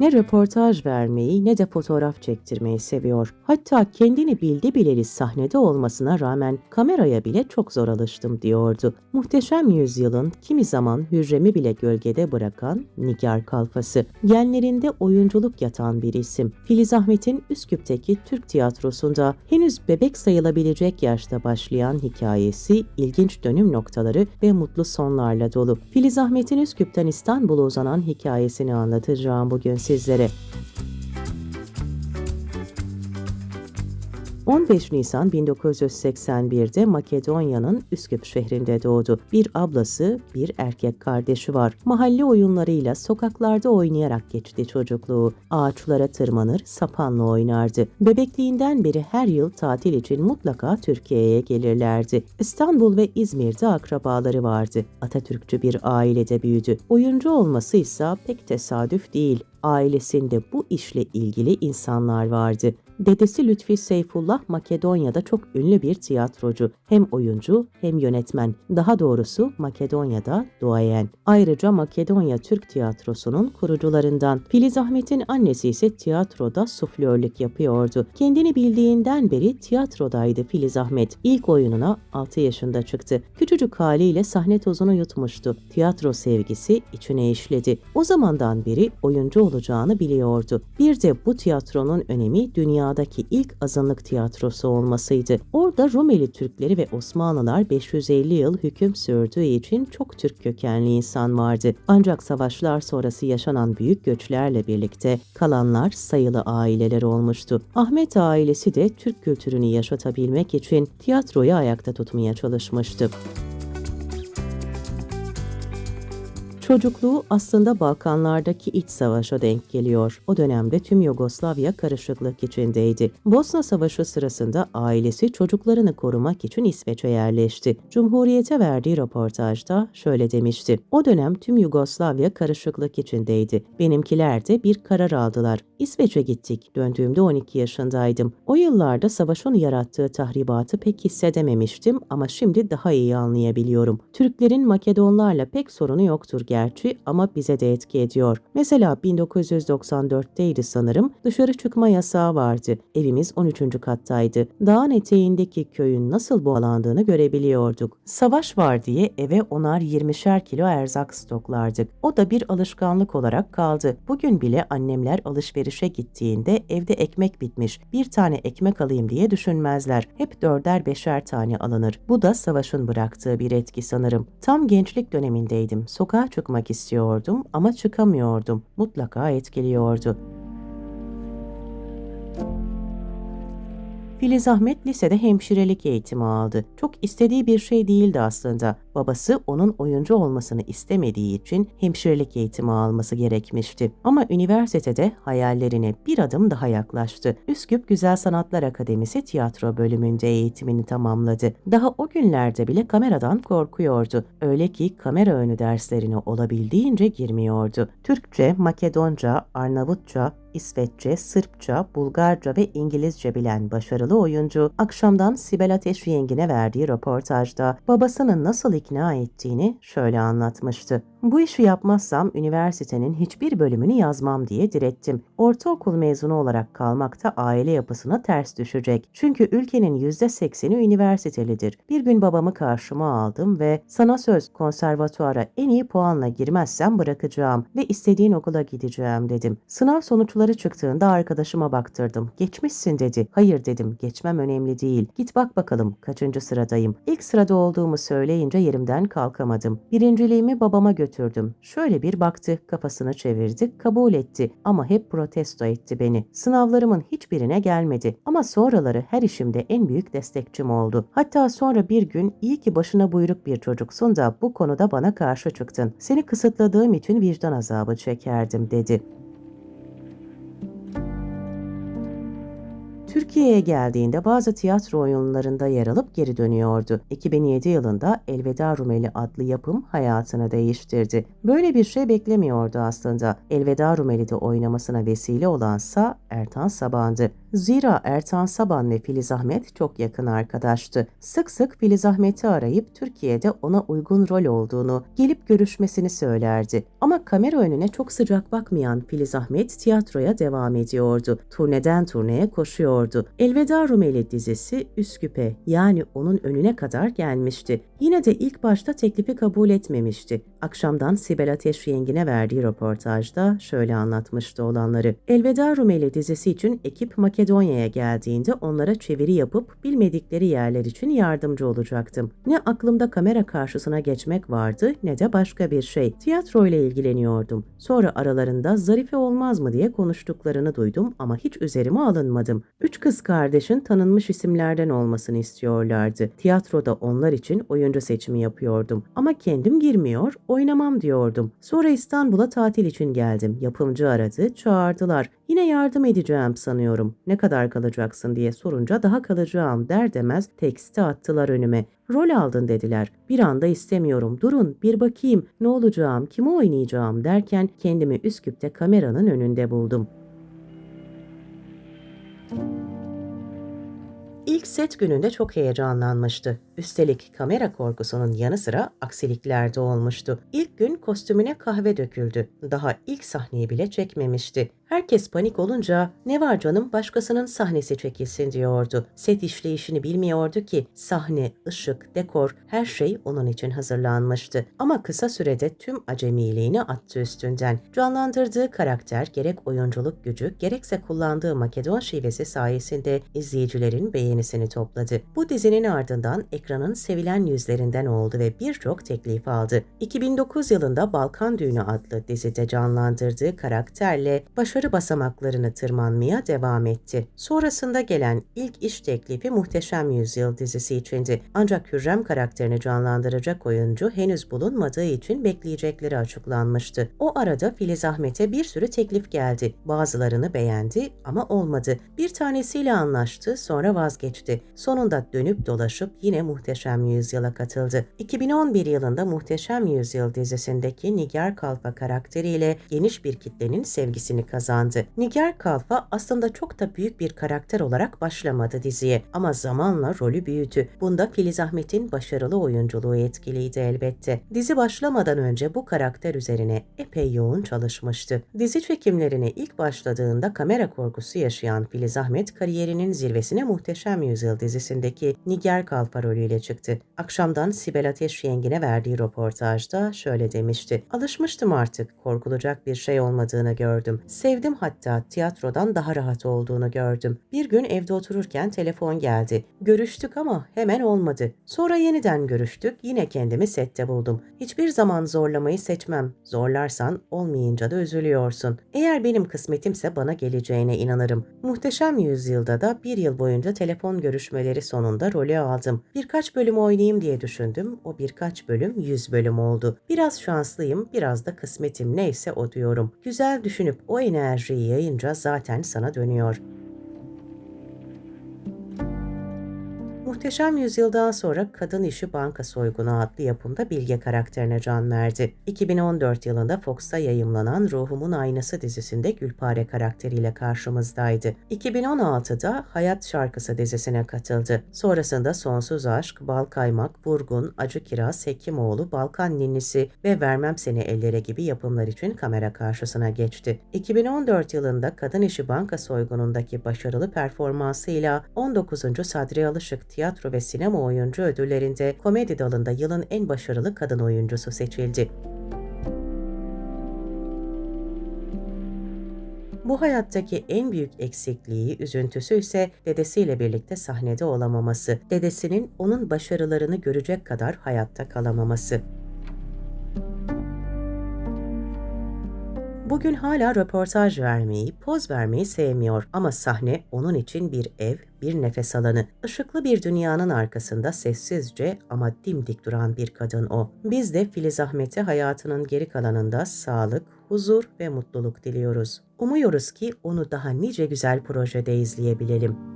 Ne röportaj vermeyi ne de fotoğraf çektirmeyi seviyor. Hatta kendini bildi bileli sahnede olmasına rağmen kameraya bile çok zor alıştım diyordu. Muhteşem Yüzyılın kimi zaman Hürrem'i bile gölgede bırakan Nigar Kalfası. Genlerinde oyunculuk yatan bir isim. Filiz Ahmet'in Üsküp'teki Türk tiyatrosunda henüz bebek sayılabilecek yaşta başlayan hikayesi ilginç dönüm noktaları ve mutlu sonlarla dolu. Filiz Ahmet'in Üsküp'ten İstanbul'a uzanan hikayesini anlatacağım bugün sizlere. 15 Nisan 1981'de Makedonya'nın Üsküp şehrinde doğdu. Bir ablası, bir erkek kardeşi var. Mahalle oyunlarıyla sokaklarda oynayarak geçti çocukluğu. Ağaçlara tırmanır, sapanla oynardı. Bebekliğinden beri her yıl tatil için mutlaka Türkiye'ye gelirlerdi. İstanbul ve İzmir'de akrabaları vardı. Atatürkçü bir ailede büyüdü. Oyuncu olması ise pek tesadüf değil ailesinde bu işle ilgili insanlar vardı. Dedesi Lütfi Seyfullah Makedonya'da çok ünlü bir tiyatrocu. Hem oyuncu hem yönetmen. Daha doğrusu Makedonya'da duayen. Ayrıca Makedonya Türk Tiyatrosu'nun kurucularından. Filiz Ahmet'in annesi ise tiyatroda suflörlük yapıyordu. Kendini bildiğinden beri tiyatrodaydı Filiz Ahmet. İlk oyununa 6 yaşında çıktı. Küçücük haliyle sahne tozunu yutmuştu. Tiyatro sevgisi içine işledi. O zamandan beri oyuncu olacağını biliyordu. Bir de bu tiyatronun önemi dünya dünyadaki ilk azınlık tiyatrosu olmasıydı. Orada Rumeli Türkleri ve Osmanlılar 550 yıl hüküm sürdüğü için çok Türk kökenli insan vardı. Ancak savaşlar sonrası yaşanan büyük göçlerle birlikte kalanlar sayılı aileler olmuştu. Ahmet ailesi de Türk kültürünü yaşatabilmek için tiyatroyu ayakta tutmaya çalışmıştı. Çocukluğu aslında Balkanlardaki iç savaşa denk geliyor. O dönemde tüm Yugoslavya karışıklık içindeydi. Bosna Savaşı sırasında ailesi çocuklarını korumak için İsveç'e yerleşti. Cumhuriyete verdiği röportajda şöyle demişti. O dönem tüm Yugoslavya karışıklık içindeydi. Benimkiler de bir karar aldılar. İsveç'e gittik. Döndüğümde 12 yaşındaydım. O yıllarda savaşın yarattığı tahribatı pek hissedememiştim ama şimdi daha iyi anlayabiliyorum. Türklerin Makedonlarla pek sorunu yoktur gerçi ama bize de etki ediyor. Mesela 1994'teydi sanırım dışarı çıkma yasağı vardı. Evimiz 13. kattaydı. Dağın eteğindeki köyün nasıl bağlandığını görebiliyorduk. Savaş var diye eve onar 20'şer kilo erzak stoklardık. O da bir alışkanlık olarak kaldı. Bugün bile annemler alışverişe gittiğinde evde ekmek bitmiş. Bir tane ekmek alayım diye düşünmezler. Hep dörder beşer tane alınır. Bu da savaşın bıraktığı bir etki sanırım. Tam gençlik dönemindeydim. Sokağa çık çıkmak istiyordum ama çıkamıyordum. Mutlaka etkiliyordu. Filiz Ahmet lisede hemşirelik eğitimi aldı. Çok istediği bir şey değildi aslında. Babası onun oyuncu olmasını istemediği için hemşirelik eğitimi alması gerekmişti. Ama üniversitede hayallerine bir adım daha yaklaştı. Üsküp Güzel Sanatlar Akademisi tiyatro bölümünde eğitimini tamamladı. Daha o günlerde bile kameradan korkuyordu. Öyle ki kamera önü derslerine olabildiğince girmiyordu. Türkçe, Makedonca, Arnavutça, İsveççe, Sırpça, Bulgarca ve İngilizce bilen başarılı oyuncu, akşamdan Sibel Ateş Yengin'e verdiği röportajda babasının nasıl ikna ettiğini şöyle anlatmıştı. Bu işi yapmazsam üniversitenin hiçbir bölümünü yazmam diye direttim. Ortaokul mezunu olarak kalmak da aile yapısına ters düşecek. Çünkü ülkenin %80'i üniversitelidir. Bir gün babamı karşıma aldım ve sana söz konservatuara en iyi puanla girmezsem bırakacağım ve istediğin okula gideceğim dedim. Sınav sonuçları çıktığında arkadaşıma baktırdım. Geçmişsin dedi. Hayır dedim geçmem önemli değil. Git bak bakalım kaçıncı sıradayım. İlk sırada olduğumu söyleyince yerimden kalkamadım. Birinciliğimi babama götürdüm götürdüm. Şöyle bir baktı, kafasını çevirdi, kabul etti ama hep protesto etti beni. Sınavlarımın hiçbirine gelmedi ama sonraları her işimde en büyük destekçim oldu. Hatta sonra bir gün iyi ki başına buyruk bir çocuksun da bu konuda bana karşı çıktın. Seni kısıtladığım için vicdan azabı çekerdim dedi. Türkiye'ye geldiğinde bazı tiyatro oyunlarında yer alıp geri dönüyordu. 2007 yılında Elveda Rumeli adlı yapım hayatını değiştirdi. Böyle bir şey beklemiyordu aslında. Elveda Rumeli'de oynamasına vesile olansa Ertan Saban'dı. Zira Ertan Saban ve Filiz Ahmet çok yakın arkadaştı. Sık sık Filiz Ahmet'i arayıp Türkiye'de ona uygun rol olduğunu, gelip görüşmesini söylerdi. Ama kamera önüne çok sıcak bakmayan Filiz Ahmet tiyatroya devam ediyordu. Turneden turneye koşuyordu. Elveda Rumeli dizisi Üsküp'e yani onun önüne kadar gelmişti. Yine de ilk başta teklifi kabul etmemişti. Akşamdan Sibel Ateş Yengin'e verdiği röportajda şöyle anlatmıştı olanları. Elveda Rumeli dizisi için ekip Makedonya'ya geldiğinde onlara çeviri yapıp bilmedikleri yerler için yardımcı olacaktım. Ne aklımda kamera karşısına geçmek vardı ne de başka bir şey. Tiyatro ile ilgileniyordum. Sonra aralarında Zarife olmaz mı diye konuştuklarını duydum ama hiç üzerime alınmadım. Üç kız kardeşin tanınmış isimlerden olmasını istiyorlardı. Tiyatroda onlar için oyuncu seçimi yapıyordum. Ama kendim girmiyor, oynamam diyordum. Sonra İstanbul'a tatil için geldim. Yapımcı aradı, çağırdılar. Yine yardım edeceğim sanıyorum. Ne kadar kalacaksın diye sorunca daha kalacağım der demez teksti attılar önüme. Rol aldın dediler. Bir anda istemiyorum. Durun bir bakayım ne olacağım, kimi oynayacağım derken kendimi Üsküp'te kameranın önünde buldum. İlk set gününde çok heyecanlanmıştı. Üstelik kamera korkusunun yanı sıra aksilikler de olmuştu. İlk gün kostümüne kahve döküldü. Daha ilk sahneyi bile çekmemişti. Herkes panik olunca ne var canım başkasının sahnesi çekilsin diyordu. Set işleyişini bilmiyordu ki sahne, ışık, dekor her şey onun için hazırlanmıştı. Ama kısa sürede tüm acemiliğini attı üstünden. Canlandırdığı karakter gerek oyunculuk gücü gerekse kullandığı Makedon şivesi sayesinde izleyicilerin beğenisini topladı. Bu dizinin ardından ekranın sevilen yüzlerinden oldu ve birçok teklif aldı. 2009 yılında Balkan Düğünü adlı dizide canlandırdığı karakterle başarı basamaklarını tırmanmaya devam etti. Sonrasında gelen ilk iş teklifi Muhteşem Yüzyıl dizisi içindi. Ancak Hürrem karakterini canlandıracak oyuncu henüz bulunmadığı için bekleyecekleri açıklanmıştı. O arada Filiz Ahmet'e bir sürü teklif geldi. Bazılarını beğendi ama olmadı. Bir tanesiyle anlaştı sonra vazgeçti. Sonunda dönüp dolaşıp yine Muhteşem Yüzyıl'a katıldı. 2011 yılında Muhteşem Yüzyıl dizisindeki Nigar Kalfa karakteriyle geniş bir kitlenin sevgisini kazandı. Nigar Kalfa aslında çok da büyük bir karakter olarak başlamadı diziye ama zamanla rolü büyüdü. Bunda Filiz Ahmet'in başarılı oyunculuğu etkiliydi elbette. Dizi başlamadan önce bu karakter üzerine epey yoğun çalışmıştı. Dizi çekimlerine ilk başladığında kamera korkusu yaşayan Filiz Ahmet kariyerinin zirvesine Muhteşem Yüzyıl dizisindeki Nigar Kalfa rolüyle çıktı. Akşamdan Sibel Ateş Yengin'e verdiği röportajda şöyle demişti. Alışmıştım artık. Korkulacak bir şey olmadığını gördüm. Sevdim hatta tiyatrodan daha rahat olduğunu gördüm. Bir gün evde otururken telefon geldi. Görüştük ama hemen olmadı. Sonra yeniden görüştük. Yine kendimi sette buldum. Hiçbir zaman zorlamayı seçmem. Zorlarsan olmayınca da üzülüyorsun. Eğer benim kısmetimse bana geleceğine inanırım. Muhteşem Yüzyılda da bir yıl boyunca telefon görüşmeleri sonunda rolü aldım. Birkaç bölüm oynayayım diye düşündüm. O birkaç bölüm 100 bölüm oldu. Biraz şanslıyım, biraz da kısmetim neyse o diyorum. Güzel düşünüp o enerjiyi yayınca zaten sana dönüyor. Muhteşem Yüzyıl'dan sonra Kadın İşi Banka Soygunu adlı yapımda Bilge karakterine can verdi. 2014 yılında Fox'ta yayımlanan Ruhumun Aynası dizisinde Gülpare karakteriyle karşımızdaydı. 2016'da Hayat Şarkısı dizisine katıldı. Sonrasında Sonsuz Aşk, Bal Kaymak, Vurgun, Acı Kiraz, Hekimoğlu, Balkan Ninnisi ve Vermem Seni Ellere gibi yapımlar için kamera karşısına geçti. 2014 yılında Kadın İşi Banka Soygunu'ndaki başarılı performansıyla 19. Sadri Alışık tiyatro ve sinema oyuncu ödüllerinde komedi dalında yılın en başarılı kadın oyuncusu seçildi. Bu hayattaki en büyük eksikliği, üzüntüsü ise dedesiyle birlikte sahnede olamaması, dedesinin onun başarılarını görecek kadar hayatta kalamaması. Bugün hala röportaj vermeyi, poz vermeyi sevmiyor ama sahne onun için bir ev, bir nefes alanı. Işıklı bir dünyanın arkasında sessizce ama dimdik duran bir kadın o. Biz de Filiz Ahmet'e hayatının geri kalanında sağlık, huzur ve mutluluk diliyoruz. Umuyoruz ki onu daha nice güzel projede izleyebilelim.